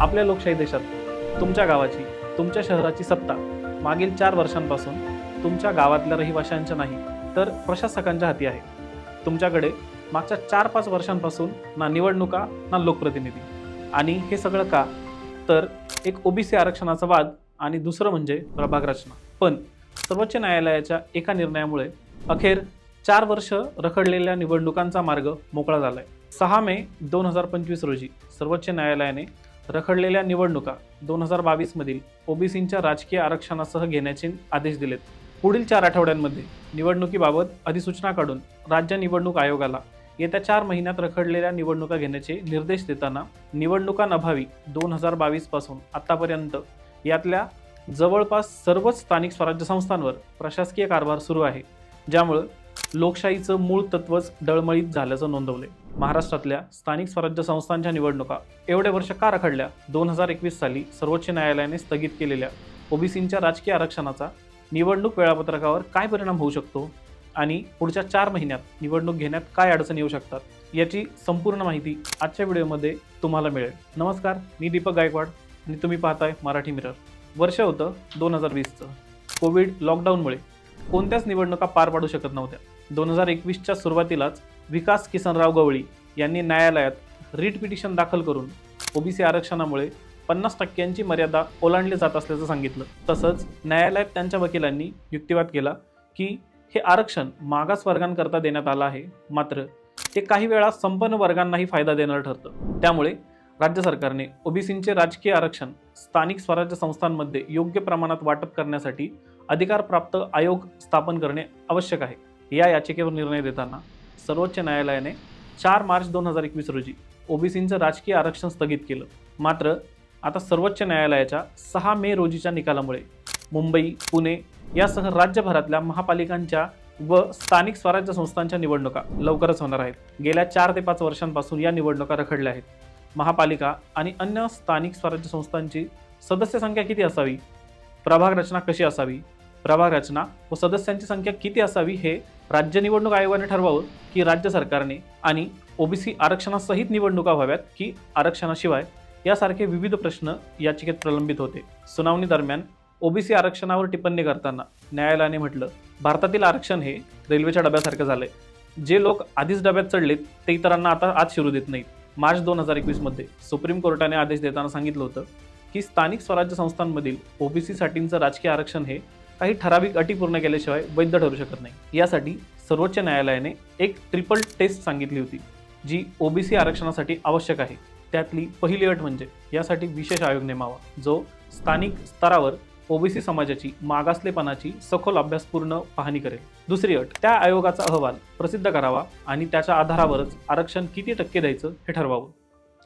आपल्या लोकशाही देशात तुमच्या गावाची तुमच्या शहराची सत्ता मागील चार वर्षांपासून तुमच्या गावातल्या रहिवाशांच्या नाही तर प्रशासकांच्या हाती आहे. तुमच्याकडे मागच्या चार पाच वर्षांपासून ना निवडणुका ना लोकप्रतिनिधी. आणि हे सगळं का? तर एक ओबीसी आरक्षणाचा वाद आणि दुसरं म्हणजे प्रभाग रचना. पण सर्वोच्च न्यायालयाच्या एका निर्णयामुळे अखेर चार वर्ष रखडलेल्या निवडणुकांचा मार्ग मोकळा झालाय. सहा मे दोन हजार पंचवीस रोजी सर्वोच्च न्यायालयाने रखडलेल्या निवडणुका दोन हजार बावीसमधील ओबीसींच्या राजकीय आरक्षणासह घेण्याचे आदेश दिलेत. पुढील चार आठवड्यांमध्ये निवडणुकीबाबत अधिसूचना काढून राज्य निवडणूक आयोगाला येत्या चार महिन्यात रखडलेल्या निवडणुका घेण्याचे निर्देश देताना निवडणुकांअभावी दोन हजार बावीसपासून आत्तापर्यंत यातल्या जवळपास सर्वच स्थानिक स्वराज्य संस्थांवर प्रशासकीय कारभार सुरू आहे ज्यामुळं लोकशाहीचं मूळ तत्वच डळमळीत झाल्याचं नोंदवलंय. महाराष्ट्रातल्या स्थानिक स्वराज्य संस्थांच्या निवडणुका एवढे वर्ष का रखडल्या? दोन हजार एकवीस साली सर्वोच्च न्यायालयाने स्थगित केलेल्या ओबीसींच्या राजकीय आरक्षणाचा निवडणूक वेळापत्रकावर काय परिणाम होऊ शकतो? आणि पुढच्या चार महिन्यात निवडणूक घेण्यात काय अडचणी येऊ शकतात? याची संपूर्ण माहिती आजच्या व्हिडिओमध्ये तुम्हाला मिळेल. नमस्कार मी दीपक गायकवाड आणि तुम्ही पाहताय मराठी मिरर. वर्ष होतं दोन हजार वीसचं. कोविड लॉकडाऊनमुळे कोणत्याच निवडणुका पार पाडू शकत नव्हत्या. दोन हजार एकवीसच्या सुरुवातीलाच विकास किसनराव गवळी यांनी न्यायालयात रिट पिटिशन दाखल करून ओबीसी आरक्षणामुळे पन्नास टक्क्यांची मर्यादा ओलांडली जात असल्याचं सांगितलं. तसंच न्यायालयात त्यांच्या वकिलांनी युक्तिवाद केला की हे आरक्षण मागास वर्गांकरता देण्यात आलं आहे. मात्र ते काही वेळा संपन्न वर्गांनाही फायदा देणारं ठरतं. त्यामुळे राज्य सरकारने ओबीसींचे राजकीय आरक्षण स्थानिक स्वराज्य संस्थांमध्ये योग्य प्रमाणात वाटप करण्यासाठी अधिकारप्राप्त आयोग स्थापन करणे आवश्यक आहे. या याचिकेवर निर्णय देताना सर्वोच्च न्यायालयाने चार मार्च दोन हजार एकवीस रोजी ओबीसींचं राजकीय आरक्षण स्थगित केलं. मात्र आता सर्वोच्च न्यायालयाच्या सहा मे रोजीच्या निकालामुळे मुंबई पुणे यासह राज्यभरातल्या महापालिकांच्या व स्थानिक स्वराज्य संस्थांच्या निवडणुका लवकरच होणार आहेत. गेल्या चार ते पाच वर्षांपासून या निवडणुका रखडल्या आहेत. महापालिका आणि अन्य स्थानिक स्वराज्य संस्थांची सदस्य संख्या किती असावी? प्रभाग रचना कशी असावी? प्रभाग रचना व सदस्यांची संख्या किती असावी हे राज्य निवडणूक आयोगाने ठरवावं की राज्य सरकारने आणि ओबीसी आरक्षणासहित निवडणुका व्हाव्यात की आरक्षणाशिवाय? यासारखे विविध प्रश्न याचिकेत प्रलंबित होते. सुनावणी दरम्यान ओबीसी आरक्षणावर टिप्पणी करताना न्यायालयाने म्हटलं भारतातील आरक्षण हे रेल्वेच्या डब्यासारखं झालंय. जे लोक आधीच डब्यात चढलेत ते इतरांना आता आत शिरू देत नाहीत. मार्च दोन हजार एकवीसमध्ये सुप्रीम कोर्टाने आदेश देताना सांगितलं होतं की स्थानिक स्वराज्य संस्थांमधील ओबीसीसाठींचं राजकीय आरक्षण हे काही ठराविक अटी पूर्ण केल्याशिवाय वैध ठरू शकत नाही. यासाठी सर्वोच्च न्यायालयाने एक ट्रिपल टेस्ट सांगितली होती जी ओबीसी आरक्षणासाठी आवश्यक आहे. त्यातली पहिली अट म्हणजे यासाठी विशेष आयोग नेमावा जो स्थानिक स्तरावर ओबीसी समाजाची मागासलेपणाची सखोल अभ्यासपूर्ण पाहणी करेल. दुसरी अट त्या आयोगाचा अहवाल प्रसिद्ध करावा आणि त्याच्या आधारावरच आरक्षण किती टक्के द्यायचं हे ठरवावं.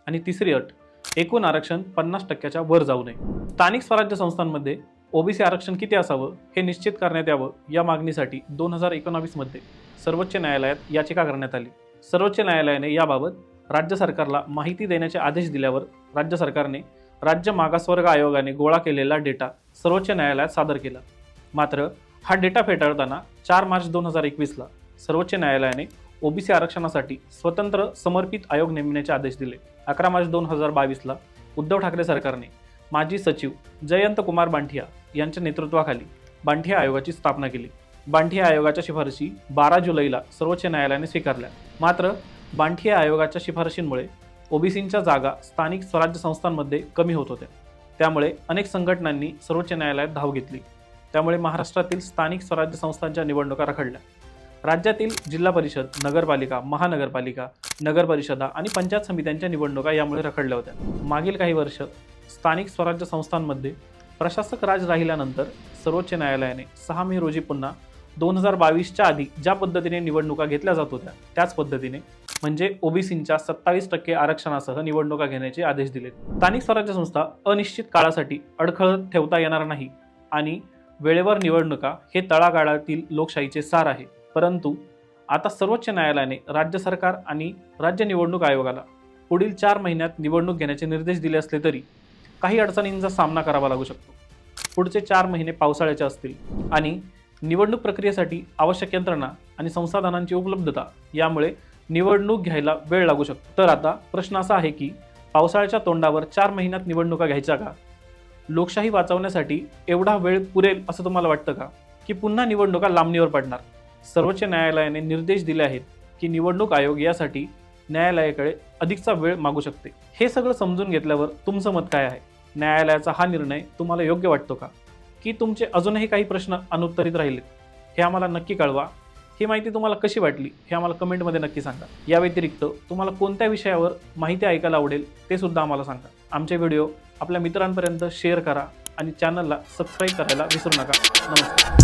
आणि तिसरी अट एकूण आरक्षण पन्नास टक्क्याच्या वर जाऊ नये. स्थानिक स्वराज्य संस्थांमध्ये ओबीसी आरक्षण किती असावं हे निश्चित करण्यात यावं या मागणीसाठी दोन हजार एकोणावीसमध्ये सर्वोच्च न्यायालयात याचिका करण्यात आली. सर्वोच्च न्यायालयाने याबाबत राज्य सरकारला माहिती देण्याचे आदेश दिल्यावर राज्य सरकारने राज्य मागासवर्ग आयोगाने गोळा केलेला डेटा सर्वोच्च न्यायालयात सादर केला. मात्र हा डेटा फेटाळताना चार मार्च दोन हजार एकवीसला सर्वोच्च न्यायालयाने ओबीसी आरक्षणासाठी स्वतंत्र समर्पित आयोग नेमण्याचे आदेश दिले. अकरा मार्च दोन हजार बावीसला उद्धव ठाकरे सरकारने माजी सचिव जयंत कुमार बांठिया यांच्या नेतृत्वाखाली बांठिया आयोगाची स्थापना केली. बांठिया आयोगाच्या शिफारशी बारा जुलैला सर्वोच्च न्यायालयाने स्वीकारल्या. मात्र बांठिया आयोगाच्या शिफारशींमुळे ओबीसींच्या जागा स्थानिक स्वराज्य संस्थांमध्ये कमी होत होत्या. त्यामुळे अनेक संघटनांनी सर्वोच्च न्यायालयात धाव घेतली. त्यामुळे महाराष्ट्रातील स्थानिक स्वराज्य संस्थांच्या निवडणुका रखडल्या. राज्यातील जिल्हा परिषद नगरपालिका महानगरपालिका नगर परिषदा आणि पंचायत समित्यांच्या निवडणुका यामुळे रखडल्या होत्या. मागील काही वर्ष स्थानिक स्वराज्य संस्थांमध्ये प्रशासक राज राहिल्यानंतर सर्वोच्च न्यायालयाने सहा मे रोजी पुन्हा दोन हजार बावीसच्या आधी ज्या पद्धतीने निवडणुका घेतल्या जात होत्या त्याच पद्धतीने म्हणजे ओबीसींच्या सत्तावीस टक्के आरक्षणासह निवडणुका घेण्याचे आदेश दिले. स्थानिक स्वराज्य संस्था अनिश्चित काळासाठी अडखळत ठेवता येणार नाही आणि वेळेवर निवडणुका हे तळागाळातील लोकशाहीचे सार आहे. परंतु आता सर्वोच्च न्यायालयाने राज्य सरकार आणि राज्य निवडणूक आयोगाला पुढील चार महिन्यात निवडणूक घेण्याचे निर्देश दिले असले तरी काही अडचणींचा सामना करावा लागू शकतो. पुढचे चार महिने पावसाळ्याचे असतील आणि निवडणूक प्रक्रियेसाठी आवश्यक यंत्रणा आणि संसाधनांची उपलब्धता यामुळे निवडणूक घ्यायला वेळ लागू शकतो. तर आता प्रश्न असा आहे की पावसाळ्याच्या तोंडावर चार महिन्यात निवडणुका घ्यायच्या का? लोकशाही वाचवण्यासाठी एवढा वेळ पुरेल असं तुम्हाला वाटतं का? की पुन्हा निवडणुका लांबणीवर पडणार? सर्वोच्च न्यायालयाने निर्देश दिले आहेत की निवडणूक आयोग यासाठी न्यायालयाकडे अधिकचा वेळ मागू शकते. हे सगळं समजून घेतल्यावर तुमचं मत काय आहे? न्यायालयाचा हा निर्णय तुम्हाला योग्य वाटतो का? की तुमचे अजूनही काही प्रश्न अनुत्तरित राहिले हे आम्हाला नक्की कळवा. ही माहिती तुम्हाला कशी वाटली हे आम्हाला कमेंटमध्ये नक्की सांगा. या व्यतिरिक्त तुम्हाला कोणत्या विषयावर माहिती ऐकायला आवडेल ते सुद्धा आम्हाला सांगा. आमचे व्हिडिओ आपल्या मित्रांपर्यंत शेअर करा आणि चॅनलला सबस्क्राईब करायला विसरू नका. नमस्कार.